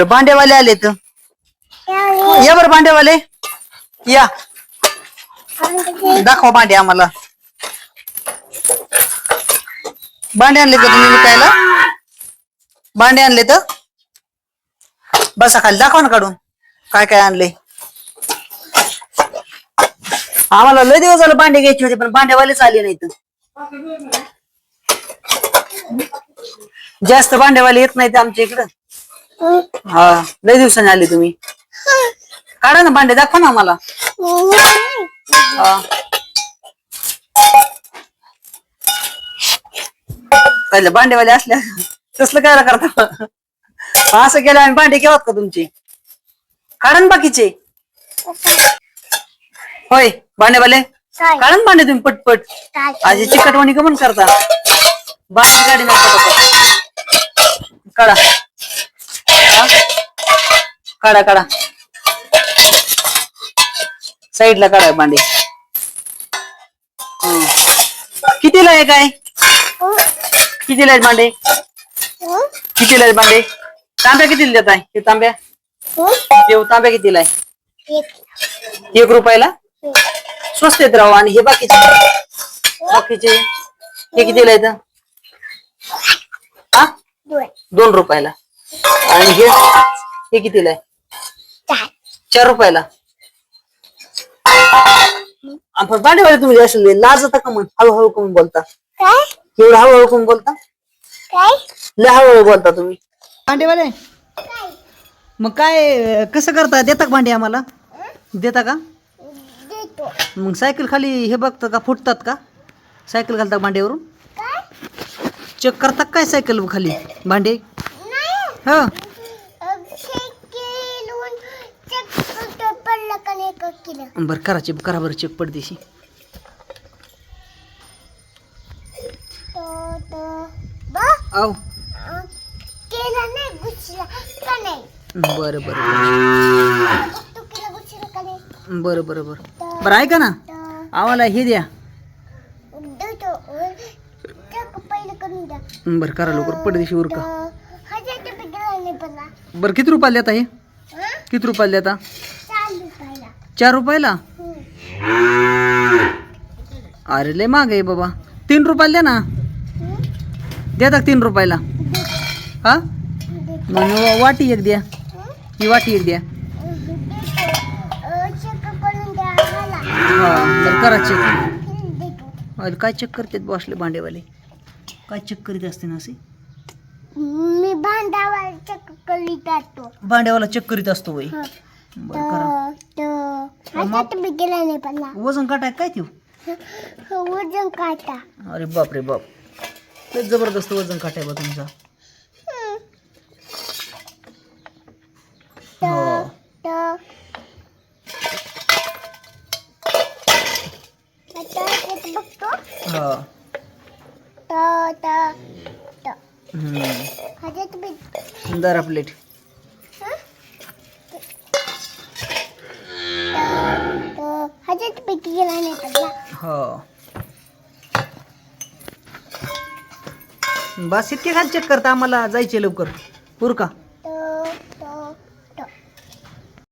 बरं भांडेवाले आले तर? या बरं भांडेवाले. या. दाखवा भांडे आम्हाला. भांडे आणले तर तुम्ही विकायला? भांडे आणले तर? बसा खाली दाखवा ना काढून. काय काय आणले? आम्हाला लय दिवस झालं भांडे घ्यायचे होते पण भांडेवालेच आले नाहीत जास्त भांडेवाले येत नाहीत आमच्या इकडं. हा लय दिवसांनी आले तुम्ही. काढा ना भांडे दाखवा ना आम्हाला. हा. पहिले भांडेवाले असल्या तसलं काय करता? असं केलं आम्ही भांडे केव्हा का तुमचे? काढा ना बाकीचे. होय भांडेवाले. काढा ना भांडे तुम्ही पटपट. आजी चिकटवणी कमन करता? बाहेर गाडी काढा. काढा काढा. साईडला काढा भांडे. कितीला आहे काय? कितीला आहेत भांडे? कितीला आहेत भांडे? तांब्या कितीला देत आहे ते तांब्या? देऊ तांब्या कितीला आहे? एक रुपयाला? स्वस्त येत राहू आणि हे बाकीचे? बाकीचे? हे कितीला येत हा? दोन रुपयाला. आणि हे? हे कितीला आहे? चार रुपयाला. आपण भांडेवाले तुम्ही जास्त लाजता का मग? हळूहळू करून बोलता. एवढं हळूहळू करून बोलता? लय हळूहळू बोलता तुम्ही. भांडेवाले? मग काय कसं करता? देता का भांडे आम्हाला? देता का? मग सायकल खाली हे बघता का फुटतात का? सायकल घालता का भांड्यावरून चेक करता का काय सायकल खाली? भांडे? हा. बरं करा चेक करा बरं चेक पडदेशी. आव बरं बरं बरं. बरं बरं बरं. ऐका ना. आम्हाला हे द्या. बरं करा लवकर पडदेशी उरका बरं किती रुपयाला देता हे? किती रुपयाला देता? चार रुपयाला? अरे लय महाग आहे बाबा. तीन रुपयाला द्या ना. देता का तीन रुपयाला. हा? मग वाटी एक द्या. ही वाटी एक द्या. हा करा चेक अरे काय चेक करतात बसले भांडेवाले? काय चेक करीत असते ना असे? मी भांडावर चक्कली जातो भांड्यावाला चेक करीत असतो बाई. बरं करा. ह्याच्यात बी गेला नाही वजन काटाय काय ठेव वजन काटा. अरे बाप रे बाप. लय जबरदस्त वजन काटाय बा तुमचा. हो. तर आता एक बघतो. हा. तर तर तर हम्म. ह्याच्यात बी दरा प्लेट तर किती गेला नाही पण हो. बस इतके खाली चेक करता आम्हाला. जायचे लवकर. उरका.